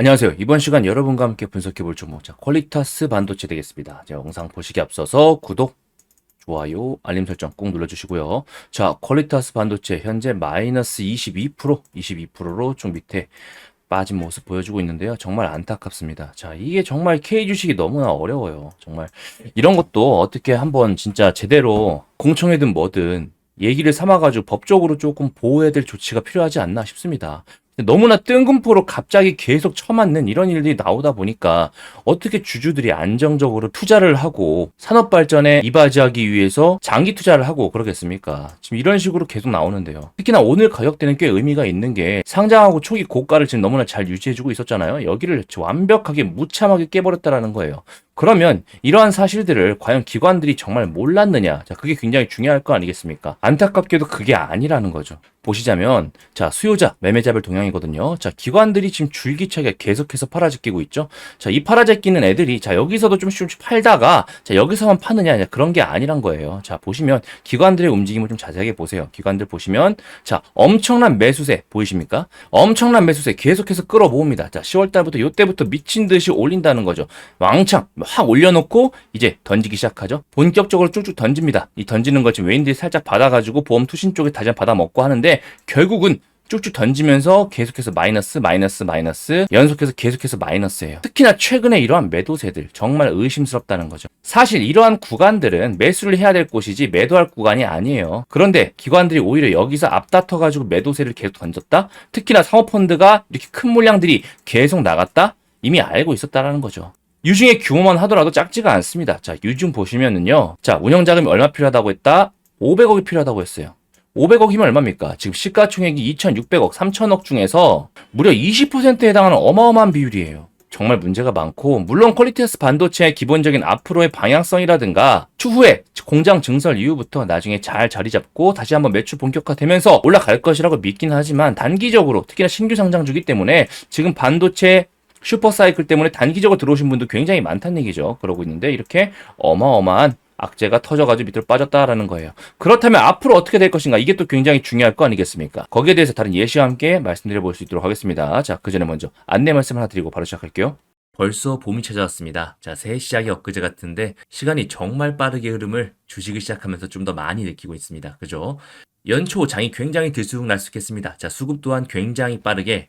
안녕하세요. 이번 시간 여러분과 함께 분석해 볼 종목, 자, 퀄리타스 반도체 되겠습니다. 자, 영상 보시기 앞서서 구독, 좋아요, 알림 설정 꼭 눌러주시고요. 자, 퀄리타스 반도체 현재 마이너스 22%, 22%로 좀 밑에 빠진 모습 보여주고 있는데요. 정말 안타깝습니다. 자, 이게 정말 K 주식이 너무나 어려워요. 정말 이런 것도 어떻게 한번 진짜 제대로 공청회든 뭐든 얘기를 삼아가지고 법적으로 조금 보호해야 될 조치가 필요하지 않나 싶습니다. 너무나 뜬금포로 갑자기 계속 쳐맞는 이런 일들이 나오다 보니까 어떻게 주주들이 안정적으로 투자를 하고 산업 발전에 이바지하기 위해서 장기 투자를 하고 그러겠습니까? 지금 이런 식으로 계속 나오는데요. 특히나 오늘 가격대는 꽤 의미가 있는 게 상장하고 초기 고가를 지금 너무나 잘 유지해주고 있었잖아요. 여기를 완벽하게 무참하게 깨버렸다라는 거예요. 그러면 이러한 사실들을 과연 기관들이 정말 몰랐느냐? 자, 그게 굉장히 중요할 거 아니겠습니까? 안타깝게도 그게 아니라는 거죠. 보시자면 자 수요자 매매자별 동향이거든요. 자 기관들이 지금 줄기차게 계속해서 팔아제끼고 있죠. 자 이 팔아제끼는 애들이 자 여기서도 좀 조금씩 팔다가 자 여기서만 파느냐 그런 게 아니란 거예요. 자 보시면 기관들의 움직임을 좀 자세하게 보세요. 기관들 보시면 자 엄청난 매수세 보이십니까? 엄청난 매수세 계속해서 끌어모읍니다. 자 10월 달부터 요때부터 미친 듯이 올린다는 거죠. 왕창 확 올려놓고 이제 던지기 시작하죠. 본격적으로 쭉쭉 던집니다. 이 던지는 걸 지금 외인들이 살짝 받아가지고 보험 투신 쪽에 다시 받아 먹고 하는데 결국은 쭉쭉 던지면서 계속해서 마이너스, 마이너스, 마이너스, 연속해서 계속해서 마이너스예요. 특히나 최근에 이러한 매도세들 정말 의심스럽다는 거죠. 사실 이러한 구간들은 매수를 해야 될 곳이지 매도할 구간이 아니에요. 그런데 기관들이 오히려 여기서 앞다퉈가지고 매도세를 계속 던졌다? 특히나 사모펀드가 이렇게 큰 물량들이 계속 나갔다? 이미 알고 있었다라는 거죠. 유중의 규모만 하더라도 작지가 않습니다. 자, 유중 보시면은요. 자, 운영자금이 얼마 필요하다고 했다? 500억이 필요하다고 했어요. 500억이면 얼마입니까? 지금 시가총액이 2,600억, 3,000억 중에서 무려 20%에 해당하는 어마어마한 비율이에요. 정말 문제가 많고 물론 퀄리티스 반도체의 기본적인 앞으로의 방향성이라든가 추후에 공장 증설 이후부터 나중에 잘 자리 잡고 다시 한번 매출 본격화되면서 올라갈 것이라고 믿긴 하지만 단기적으로 특히나 신규 상장주기 때문에 지금 반도체 슈퍼사이클 때문에 단기적으로 들어오신 분도 굉장히 많다는 얘기죠. 그러고 있는데 이렇게 어마어마한 악재가 터져가지고 밑으로 빠졌다라는 거예요. 그렇다면 앞으로 어떻게 될 것인가 이게 또 굉장히 중요할 거 아니겠습니까? 거기에 대해서 다른 예시와 함께 말씀드려 볼 수 있도록 하겠습니다. 자, 그 전에 먼저 안내 말씀 하나 드리고 바로 시작할게요. 벌써 봄이 찾아왔습니다. 자, 새해 시작이 엊그제 같은데 시간이 정말 빠르게 흐름을 주식을 시작하면서 좀 더 많이 느끼고 있습니다. 그죠? 연초 장이 굉장히 들쑥날쑥했습니다. 자, 수급 또한 굉장히 빠르게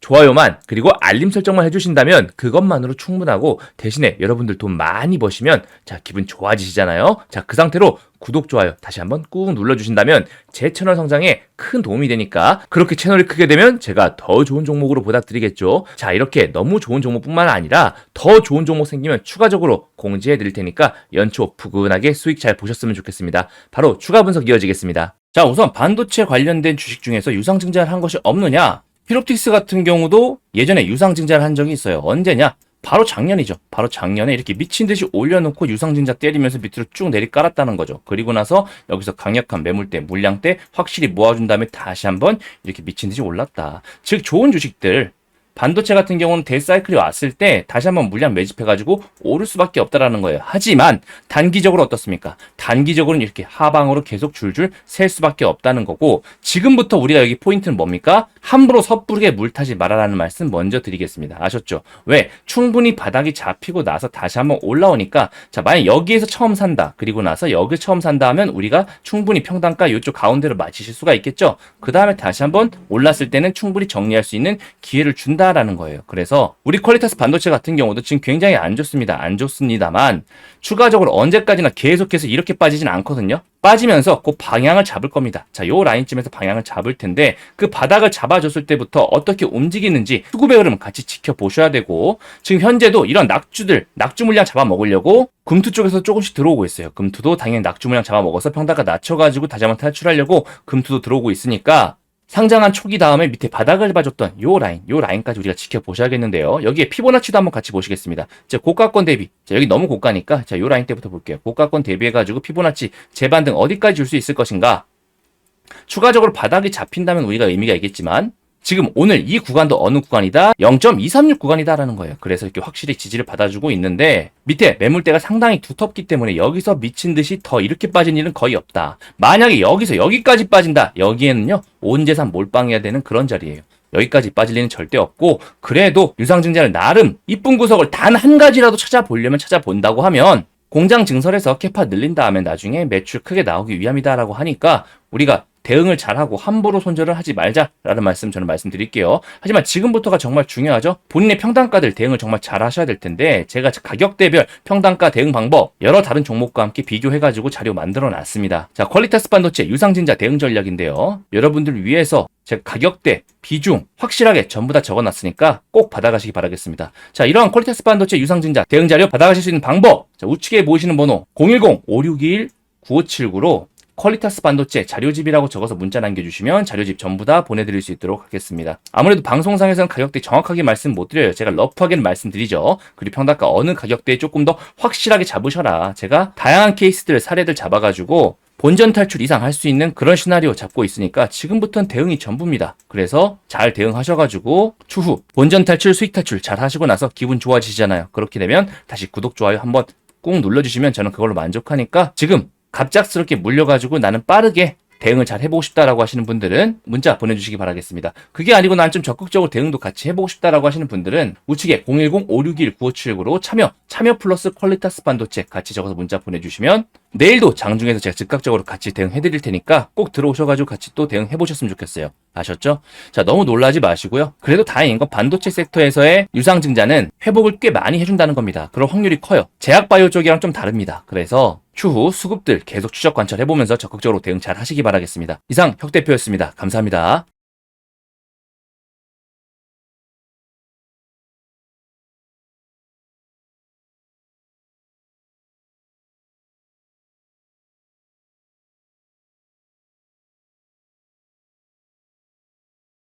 좋아요만 그리고 알림 설정만 해주신다면 그것만으로 충분하고 대신에 여러분들 돈 많이 버시면 자 기분 좋아지시잖아요. 자 그 상태로 구독 좋아요 다시 한번 꾹 눌러주신다면 제 채널 성장에 큰 도움이 되니까 그렇게 채널이 크게 되면 제가 더 좋은 종목으로 보답드리겠죠. 자 이렇게 너무 좋은 종목뿐만 아니라 더 좋은 종목 생기면 추가적으로 공지해 드릴 테니까 연초 푸근하게 수익 잘 보셨으면 좋겠습니다. 바로 추가 분석 이어지겠습니다. 자 우선 반도체 관련된 주식 중에서 유상증자를 한 것이 없느냐? 피롭틱스 같은 경우도 예전에 유상증자를 한 적이 있어요. 언제냐? 바로 작년이죠. 바로 작년에 이렇게 미친 듯이 올려놓고 유상증자 때리면서 밑으로 쭉 내리 깔았다는 거죠. 그리고 나서 여기서 강력한 매물대, 물량대 확실히 모아준 다음에 다시 한번 이렇게 미친 듯이 올랐다. 즉 좋은 주식들 반도체 같은 경우는 대사이클이 왔을 때 다시 한번 물량 매집해가지고 오를 수밖에 없다라는 거예요. 하지만 단기적으로 어떻습니까? 단기적으로는 이렇게 하방으로 계속 줄줄 셀 수밖에 없다는 거고 지금부터 우리가 여기 포인트는 뭡니까? 함부로 섣부르게 물 타지 말아라는 말씀 먼저 드리겠습니다. 아셨죠? 왜? 충분히 바닥이 잡히고 나서 다시 한번 올라오니까 자 만약 여기에서 처음 산다 그리고 나서 여기 처음 산다 하면 우리가 충분히 평단가 이쪽 가운데로 맞추실 수가 있겠죠? 그 다음에 다시 한번 올랐을 때는 충분히 정리할 수 있는 기회를 준다 라는 거예요. 그래서 우리 퀄리타스 반도체 같은 경우도 지금 굉장히 안 좋습니다. 안 좋습니다만 추가적으로 언제까지나 계속해서 이렇게 빠지진 않거든요. 빠지면서 그 방향을 잡을 겁니다. 자, 요 라인쯤에서 방향을 잡을 텐데 그 바닥을 잡아줬을 때부터 어떻게 움직이는지 수급의 흐름 같이 지켜보셔야 되고 지금 현재도 이런 낙주들, 낙주 물량 잡아먹으려고 금투 쪽에서 조금씩 들어오고 있어요. 금투도 당연히 낙주 물량 잡아먹어서 평다가 낮춰가지고 다시 한번 탈출하려고 금투도 들어오고 있으니까 상장한 초기 다음에 밑에 바닥을 봐줬던 요 라인, 요 라인까지 우리가 지켜보셔야겠는데요. 여기에 피보나치도 한번 같이 보시겠습니다. 자, 고가권 대비. 자, 여기 너무 고가니까, 자, 요 라인 때부터 볼게요. 고가권 대비해가지고 피보나치 재반등 어디까지 줄 수 있을 것인가? 추가적으로 바닥이 잡힌다면 우리가 의미가 있겠지만, 지금 오늘 이 구간도 어느 구간이다? 0.236 구간이다라는 거예요. 그래서 이렇게 확실히 지지를 받아주고 있는데 밑에 매물대가 상당히 두텁기 때문에 여기서 미친 듯이 더 이렇게 빠진 일은 거의 없다. 만약에 여기서 여기까지 빠진다. 여기에는요. 온 재산 몰빵해야 되는 그런 자리예요. 여기까지 빠질 일은 절대 없고 그래도 유상증자를 나름 이쁜 구석을 단 한 가지라도 찾아보려면 찾아본다고 하면 공장 증설해서 캐파 늘린 다음에 나중에 매출 크게 나오기 위함이다라고 하니까 우리가 대응을 잘하고 함부로 손절을 하지 말자라는 말씀 저는 말씀드릴게요. 하지만 지금부터가 정말 중요하죠. 본인의 평단가들 대응을 정말 잘 하셔야 될 텐데 제가 가격대별 평단가 대응 방법 여러 다른 종목과 함께 비교해가지고 자료 만들어 놨습니다. 자 퀄리타스 반도체 유상진자 대응 전략인데요. 여러분들 위해서 제가 가격대, 비중 확실하게 전부 다 적어놨으니까 꼭 받아가시기 바라겠습니다. 자 이러한 퀄리타스 반도체 유상진자 대응 자료 받아가실 수 있는 방법 자 우측에 보이시는 번호 010-5621-9579로 퀄리타스 반도체 자료집이라고 적어서 문자 남겨주시면 자료집 전부 다 보내드릴 수 있도록 하겠습니다. 아무래도 방송상에서는 가격대 정확하게 말씀 못 드려요. 제가 러프하게는 말씀드리죠. 그리고 평단가 어느 가격대에 조금 더 확실하게 잡으셔라. 제가 다양한 케이스들 사례들 잡아가지고 본전 탈출 이상 할 수 있는 그런 시나리오 잡고 있으니까 지금부터는 대응이 전부입니다. 그래서 잘 대응하셔가지고 추후 본전 탈출, 수익 탈출 잘 하시고 나서 기분 좋아지시잖아요. 그렇게 되면 다시 구독, 좋아요 한번 꾹 눌러주시면 저는 그걸로 만족하니까 지금 갑작스럽게 물려가지고 나는 빠르게 대응을 잘 해보고 싶다라고 하시는 분들은 문자 보내주시기 바라겠습니다. 그게 아니고 난 좀 적극적으로 대응도 같이 해보고 싶다라고 하시는 분들은 우측에 010-561-9579로 참여, 참여 플러스 퀄리타스 반도체 같이 적어서 문자 보내주시면 내일도 장중에서 제가 즉각적으로 같이 대응해 드릴 테니까 꼭 들어오셔가지고 같이 또 대응해 보셨으면 좋겠어요. 아셨죠? 자, 너무 놀라지 마시고요. 그래도 다행인 건 반도체 섹터에서의 유상증자는 회복을 꽤 많이 해준다는 겁니다. 그럴 확률이 커요. 제약바이오 쪽이랑 좀 다릅니다. 그래서 추후 수급들 계속 추적 관찰해보면서 적극적으로 대응 잘 하시기 바라겠습니다. 이상 혁 대표였습니다. 감사합니다.